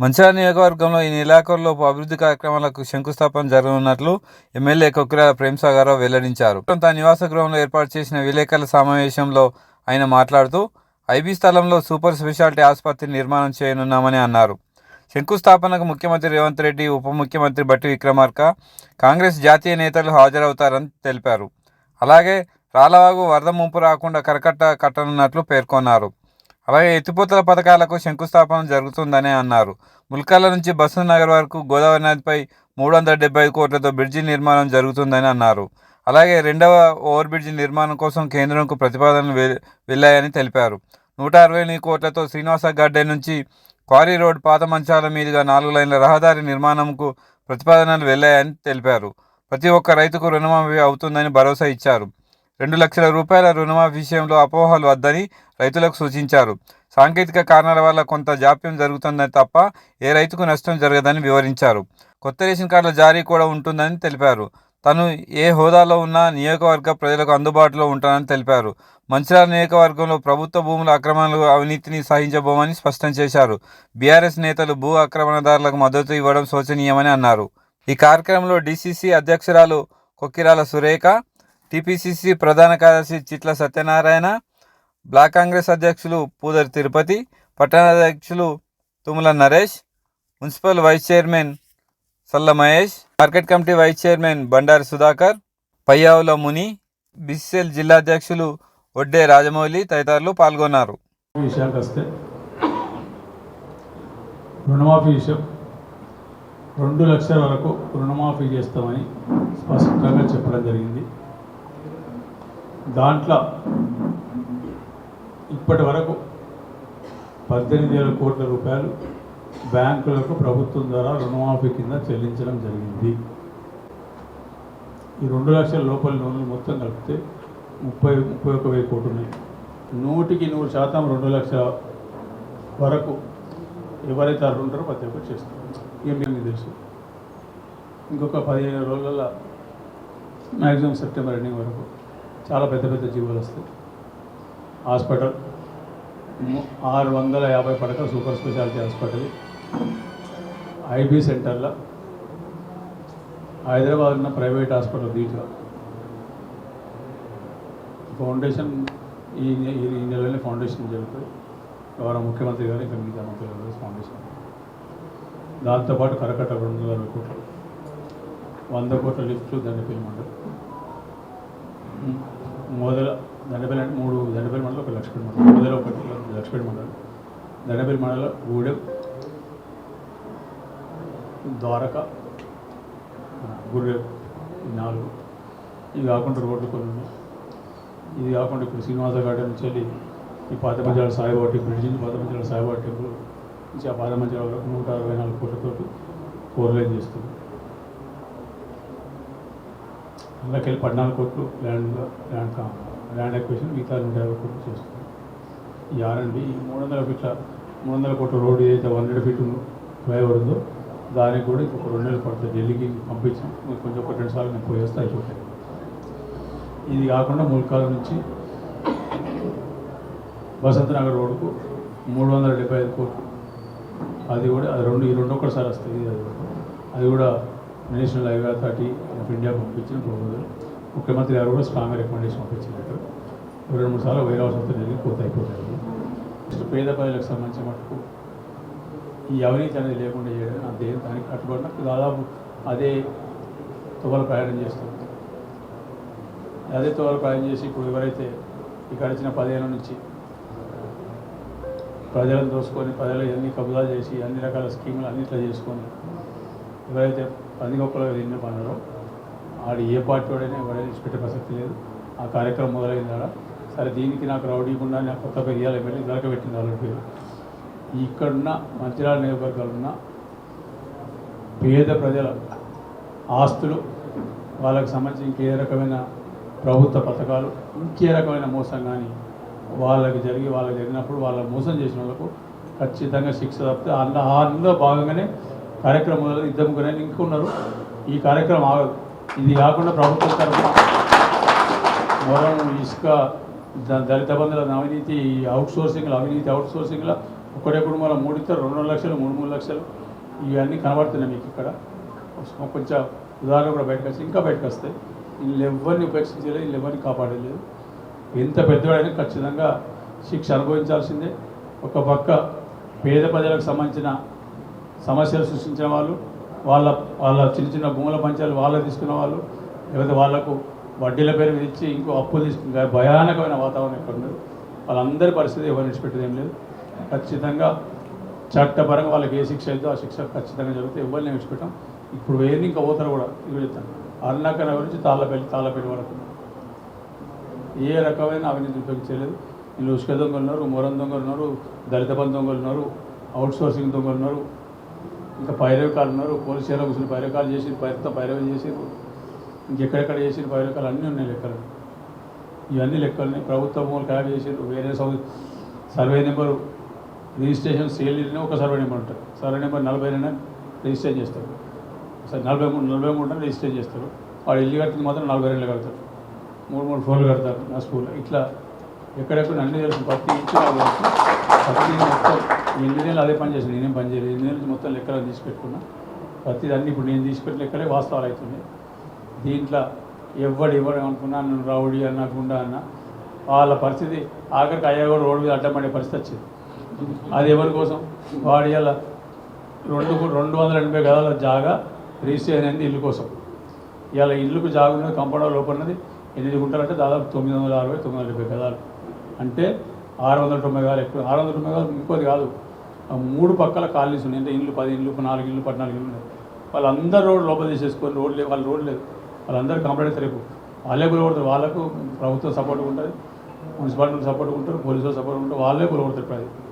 మంచిర్యాల నియోజకవర్గంలో ఈ నెలాఖరులోపు అభివృద్ధి కార్యక్రమాలకు శంకుస్థాపన జరగనున్నట్లు ఎమ్మెల్యే కొక్కిరాల ప్రేమసాగరరావు వెల్లడించారు. తన నివాస గృహంలో ఏర్పాటు చేసిన విలేకరుల సమావేశంలో ఆయన మాట్లాడుతూ ఐబీ స్థలంలో సూపర్ స్పెషాలిటీ ఆసుపత్రి నిర్మాణం చేయనున్నామని అన్నారు. శంకుస్థాపనకు ముఖ్యమంత్రి రేవంత్ రెడ్డి ఉప ముఖ్యమంత్రి బట్టి విక్రమార్క కాంగ్రెస్ జాతీయ నేతలు హాజరవుతారని తెలిపారు. అలాగే రాలవాగు వరద ముంపు రాకుండా కరకట్ట కట్టనున్నట్లు పేర్కొన్నారు. అలాగే ఎత్తిపోతల పథకాలకు శంకుస్థాపన జరుగుతుందని అన్నారు. ముల్కాల నుంచి బస్సు నగర్ వరకు గోదావరి నదిపై మూడు వందల డెబ్బై ఐదు కోట్లతో బ్రిడ్జి నిర్మాణం జరుగుతుందని అన్నారు. అలాగే రెండవ ఓవర్ బ్రిడ్జి నిర్మాణం కోసం కేంద్రంకు ప్రతిపాదనలు వె- వెళ్ళాయని తెలిపారు. నూట అరవై ఎనిమిది కోట్లతో శ్రీనివాస గడ్డే నుంచి క్వారీ రోడ్ పాత మంచాల మీదుగా నాలుగు లైన్ల రహదారి నిర్మాణంకు ప్రతిపాదనలు వెళ్ళాయని తెలిపారు. ప్రతి ఒక్క రైతుకు రుణమాఫీ అవుతుందని భరోసా ఇచ్చారు. రెండు లక్షల రూపాయల రుణమాఫీ విషయంలో అపోహలు వద్దని రైతులకు సూచించారు. సాంకేతిక కారణాల వల్ల కొంత జాప్యం జరుగుతుందని తప్ప ఏ రైతుకు నష్టం జరగదని వివరించారు. కొత్త రేషన్ కార్డుల జారీ కూడా ఉంటుందని తెలిపారు. తను ఏ హోదాలో ఉన్నా నియోజకవర్గ ప్రజలకు అందుబాటులో ఉంటానని తెలిపారు. మంచిర్యాల నియోజకవర్గంలో ప్రభుత్వ భూముల అక్రమాలు అవినీతిని సహించబోమని స్పష్టం చేశారు. బీఆర్ఎస్ నేతలు భూ ఆక్రమణదారులకు మద్దతు ఇవ్వడం శోచనీయమని అన్నారు. ఈ కార్యక్రమంలో డీసీసీ అధ్యక్షురాలు కొక్కిరాల సురేఖ టీపీసీసీ ప్రధాన కార్యదర్శి చిట్ల సత్యనారాయణ బ్లాక్ కాంగ్రెస్ అధ్యక్షులు Pudari Tirupati పట్టణాధ్యక్షులు Tumula Naresh municipal vice chairman Salla Mahesh market committee vice chairman Bandari Sudhakar Payyavula Muni BCL జిల్లా అధ్యక్షులు ఒడ్డే రాజమౌళి తదితరులు పాల్గొన్నారు. విషయానికి వస్తే రుణమాఫీ విషయం రెండు లక్షల వరకు రుణమాఫీ చేస్తామని స్పష్టంగా చెప్పడం జరిగింది. దాంట్లో ఇప్పటి వరకు పద్దెనిమిది వేల కోట్ల రూపాయలు బ్యాంకులకు ప్రభుత్వం ద్వారా రుణమాఫీ కింద చెల్లించడం జరిగింది. ఈ రెండు లక్షల లోపల లోన్లు మొత్తం కలిపితే ముప్పై ముప్పై ఒక వెయ్యి కోట్లు ఉన్నాయి. నూటికి నూరు శాతం రెండు లక్షల వరకు ఎవరైతే అర్హులు ఉంటారో ప్రతి ఒక్కరు చేస్తారు. ఏం మీకు తెలుసు. ఇంకొక పదిహేను రోజుల మ్యాక్సిమం సెప్టెంబర్ ఎండింగ్ వరకు చాలా పెద్ద పెద్ద జీవోలు వస్తాయి. హాస్పిటల్ ఆరు వందల యాభై పడక సూపర్ స్పెషాలిటీ హాస్పిటల్ ఐబీ సెంటర్లో హైదరాబాద్ ఉన్న ప్రైవేట్ హాస్పిటల్ దీంట్లో. ఫౌండేషన్ ఈ ఈ నెలలోనే ఫౌండేషన్ జరుగుతుంది. గౌరవ ముఖ్యమంత్రి గారు ఇంకా మిగతా మంత్రి గారు ఫౌండేషన్. దాంతోపాటు కరకట్ట రెండు వందల అరవై కోట్లు. వంద కోట్ల లిఫ్ట్లు దాన్ని పేమెంట్ మొదల దండపల్లి అంటే మూడు దండపల్లి మండలం ఒక లక్ష్మీ మండలం. మొదల ఒకటి లక్ష్మీ మండలం. దండపల్లి మండలం గూడెం ద్వారక గుర్రె నాలుగు. ఇవి కాకుండా రోడ్లు కొన్ని ఉన్నాయి. ఇది కాకుండా ఇప్పుడు శ్రీనివాస గార్డెన్ నుంచి వెళ్ళి ఈ పాతమంచాల సాయిబాబా టెంపుల్ నుంచి పాతమంచాల సాయిబాబా టెంపుల్ నుంచి ఆ పాతమంచాల వరకు నూట అరవై నాలుగు కోట్లతోటి ఫోర్ లైన్ చేస్తుంది. అందులోకెళ్ళి పద్నాలుగు కోట్లు ల్యాండ్ ల్యాండ్ కా- ల్యాండ్ ఎక్విషన్ మిగతా నూట యాభై కోట్లు చేస్తుంది ఈ ఆర్ఎండ్బి ఈ మూడు వందల ఫీట్ల మూడు వందల కోట్ల రోడ్డు ఏదైతే వన్ హండ్రెడ్ ఫీట్ ఫ్లైఓవర్ ఉందో దానికి కూడా ఇంకొక రెండు నెలలు పడుతుంది. ఢిల్లీకి పంపించాం. కొంచెం ఒక రెండు సార్లు నేను పోయేస్తే అయిపోతాయి ఇది కాకుండా ముల్కాల నుంచి వసంత నగర్ రోడ్డుకు మూడు వందల డెబ్బై ఐదు కోట్లు. అది కూడా అది రెండు ఈ రెండు ఒక్కసారి వస్తుంది అది కూడా. National highway authority of India పంపించిన ప్రపోజల్ ముఖ్యమంత్రి గారు కూడా స్ట్రాంగ్ రికమెండేషన్ పంపించినట్టు రెండు మూడు సార్లు వేరే అవసరంతో జరిగి పోతే అయిపోతాయి నెక్స్ట్ పేద ప్రజలకు సంబంధించిన మటుకు ఈ అవినీతి అనేది లేకుండా చేయడం నా దానికి కట్టుబడిన దాదాపు అదే తువల ప్రయాణం చేస్తుంది. అదే తువల ప్రయాణం చేసి ఇప్పుడు ఎవరైతే ఈ గడిచిన పదేళ్ళ నుంచి ప్రజలను దోసుకొని ప్రజలు ఎన్ని కబ్జా చేసి అన్ని రకాల స్కీములు అన్నిట్లో చేసుకొని ఎవరైతే పందిగొప్పలో తిన్న పనులో ఆడు ఏ పార్టీ వాడైనా ఎవరైనా ఇచ్చిపెట్టే ప్రసక్తి లేదు. ఆ కార్యక్రమం మొదలైందా సరే దీనికి నాకు రౌడీకుండా నాకు కొత్త పెరియాలి వెళ్ళి ఎమ్మెల్యే పెట్టింది వాళ్ళ పేరు. ఇక్కడున్న మంచిర్యాల నియోజకవర్గాలు ఉన్న పేద ప్రజల ఆస్తులు వాళ్ళకి సంబంధించి ఇంకే రకమైన ప్రభుత్వ పథకాలు ఇంకే రకమైన మోసం కానీ వాళ్ళకి జరిగి వాళ్ళకి జరిగినప్పుడు వాళ్ళ మోసం చేసిన వాళ్ళకు ఖచ్చితంగా శిక్ష తప్పితే అందులో భాగంగానే కార్యక్రమంలో ఇద్దరు ముగ్గురు ఇంకున్నారు ఈ కార్యక్రమం ఆగదు ఇది కాకుండా ప్రభుత్వం తరఫున మొరం ఇసుక దళిత బంధుల అవినీతి అవుట్సోర్సింగ్ల అవినీతి అవుట్ సోర్సింగ్ల ఒకటే కుటుంబంలో మూడు ఇస్తారు. రెండు రెండు లక్షలు మూడు మూడు లక్షలు. ఇవన్నీ కనబడుతున్నాయి మీకు ఇక్కడ. కొంచెం ఉదాహరణ కూడా బయటకు వస్తాయి ఇంకా బయటకు వస్తాయి వీళ్ళు ఎవరిని ఉపేక్షించలేదు వీళ్ళు ఎవరిని కాపాడలేదు. ఎంత పెద్దవాడైనా ఖచ్చితంగా శిక్ష అనుభవించాల్సిందే. ఒక పక్క పేద ప్రజలకు సంబంధించిన సమస్యలు సృష్టించిన వాళ్ళు వాళ్ళ వాళ్ళ చిన్న చిన్న భూముల పంచాలు వాళ్ళే తీసుకున్న వాళ్ళు లేకపోతే వాళ్ళకు వడ్డీల పేరు విధించి ఇంకో అప్పు తీసుకుని భయానకమైన వాతావరణం ఇక్కడ ఉండదు వాళ్ళందరి పరిస్థితి ఎవరు విడిచిపెట్టేది ఏం లేదు. ఖచ్చితంగా చట్టపరంగా వాళ్ళకి ఏ శిక్ష అయితే ఆ శిక్ష ఖచ్చితంగా జరిగితే ఎవరిని విడిచిపెట్టాం ఇప్పుడు వేరే ఇంకా పోతారు కూడా ఇవి చెప్తాను. అరుణాకర గురించి తాళ్ళపల్లి తాళ్ళపల్లి వరకు. ఏ రకమైన అవినీతి ఉపయోగించలేదు. వీళ్ళు ఉష్క దొంగలు ఉన్నారు మొరం దొంగలు ఉన్నారు దళిత బంధు దొంగలు ఉన్నారు అవుట్ సోర్సింగ్ దొంగలు ఉన్నారు. ఇంకా పైరవికాలు ఉన్నారు పోలీస్ స్టేషన్లో కూర్చొని పైరవికాలు చేసి పైరతో పైరవి చేసి ఇంకెక్కడెక్కడ చేసిన పైరవికాలు అన్నీ ఉన్నాయి లెక్కలు. ఇవన్నీ లెక్కలని ప్రభుత్వ భూములు ఖరాబ్ చేసారు వేరే సౌ సర్వే నెంబరు రిజిస్ట్రేషన్ సేల్ ఒక సర్వే నెంబర్ ఉంటుంది. సర్వే నెంబర్ నలభై రెండు రిజిస్టర్ చేస్తారు. సరే నలభై మూడు నలభై మూడు రిజిస్టర్ చేస్తారు. వాడు ఇల్లు కట్టింది మాత్రం నలభై రెండు కడతారు. మూడు మూడు ఫోన్లు కడతారు నా స్కూల్లో. ఇట్లా ఎక్కడెక్కడ అన్నీ తెలుసు. ప్రతి ఇంటి నాకు ప్రతి మొత్తం ఎన్ని నెలలు అదే పని చేసాను నేనేం పని చేయలేదు. ఎన్ని నెలలు మొత్తం లెక్కలు తీసి పెట్టుకున్నా. ప్రతి అన్ని ఇప్పుడు నేను తీసిపెట్టిన లెక్కలే వాస్తవాలు అవుతున్నాయి. దీంట్లో ఎవడు ఎవడు అనుకున్నా నన్ను రౌడీ అన్న గుండా అన్న వాళ్ళ పరిస్థితి ఆఖరికి అయ్యా కూడా రోడ్డు మీద అడ్డం పడే పరిస్థితి వచ్చింది. అది ఎవరి కోసం? వాడి ఇలా రెండు రెండు వందల ఎనభై గదాల జాగా రిజిస్టర్ అనేది ఇల్లు కోసం. ఇలా ఇల్లుకు జాగా ఉన్నది కంపౌండ్ లోపల ఉన్నది. ఎనిమిది గుంటలు అంటే దాదాపు తొమ్మిది వందల అరవై తొమ్మిది వందల డెబ్బై గదాలు. అంటే ఆరు వందల తొంభై కాదు ఎక్కువ ఆరు వందల తొంభై కాదు ఇంకోది కాదు. ఆ మూడు పక్కల కాలనీస్ ఉన్నాయి. అంటే ఇల్లు పది ఇల్లు నాలుగు ఇల్లు పద్నాలుగు ఇండ్లు ఉన్నాయి. వాళ్ళందరూ రోడ్డు లోపల తీసేసుకొని రోడ్ లేదు వాళ్ళ రోడ్ లేదు వాళ్ళందరూ కంప్లైంట్ రేపు. వాళ్ళే కూలగొడతారు. వాళ్ళకు ప్రభుత్వం సపోర్ట్ ఉంటుంది మున్సిపాలిటీ సపోర్ట్ ఉంటారు పోలీసులు సపోర్ట్ ఉంటారు వాళ్ళే కూలగొడతారు ప్రజలు. అది